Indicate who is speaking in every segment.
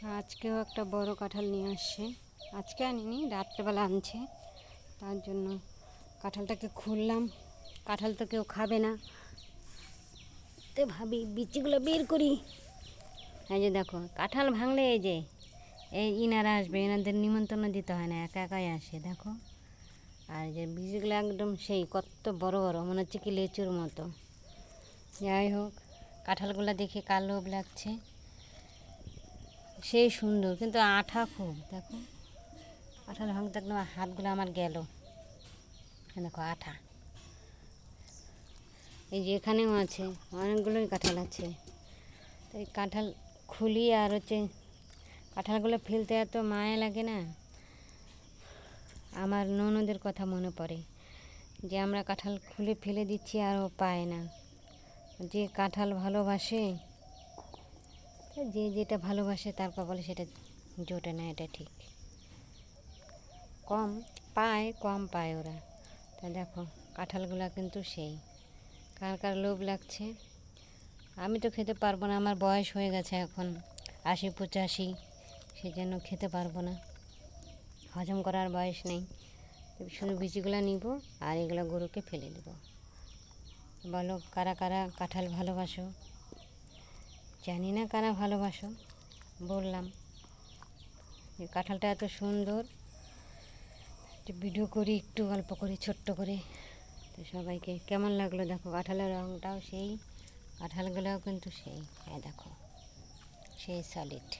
Speaker 1: তো আজকেও একটা বড় কাঁঠাল নিয়ে আসছে। আজকে আনিনি, রাত্রেবেলা আনছে। তার জন্য কাঁঠালটাকে খুললাম। কাঁঠাল তো কেউ খাবে না। তো ভাবি, বিচিগুলো বের করি। এই যে দেখো, কাঁঠাল ভাঙলে এই যে, এই ইনারা আসবে, এনাদের নিমন্ত্রণ দিতে হয় না, একা একাই আসে, দেখো। আর যে বীজগুলো একদম সেই, কত বড় বড়, মনে হচ্ছে কি লেচুর মতো। যাই হোক, কাঁঠালগুলো দেখে কালো লাগছে? সেই সুন্দর, কিন্তু আঠা খুব, দেখো। কাঁঠাল ভাঙতে একদম হাতগুলো আমার গেল। দেখো, আঠা। এই যে এখানেও আছে, অনেকগুলোই কাঁঠাল আছে। তো এই কাঁঠাল খুলি আর হচ্ছে কাঁঠালগুলো ফেলতে এত মায়া লাগে না, আমার ননদের কথা মনে পড়ে যে আমরা কাঁঠাল খুলে ফেলে দিচ্ছি আর ও পায় না। যে কাঁঠাল ভালোবাসে যে যেটা ভালোবাসে তার কপালে সেটা জোটে না, এটা ঠিক। কম পায় কম পায় ওরা। তা দেখো, কাঁঠালগুলা কিন্তু সেই। কার কার লোভ লাগছে? আমি তো খেতে পারব না, আমার বয়স হয়ে গেছে এখন, আশি পঁচাশি সেই জন্য খেতে পারব না। হজম করার বয়স নেই। শুধু বিচিগুলো নিব আর এগুলো গরুকে ফেলে দেবো। বলো, কারা কারা কাঁঠাল ভালোবাসো? জানি না কারা ভালোবাসো, বললাম। যে কাঁঠালটা এত সুন্দর ভিডিও করি, একটু গল্প করি, ছোট্ট করে। তো সবাইকে কেমন লাগল? দেখো, কাঁঠালের রঙটাও সেই, কাঁঠালগুলোও কিন্তু সেই। হ্যাঁ দেখো, সেই সলিড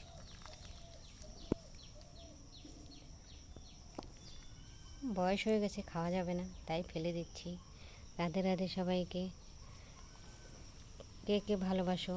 Speaker 1: বয়স হয়ে গেছে, খাওয়া যাবে না, তাই ফেলে দিচ্ছি। রাধে রাধে সবাইকে। কে কে ভালোবাসো?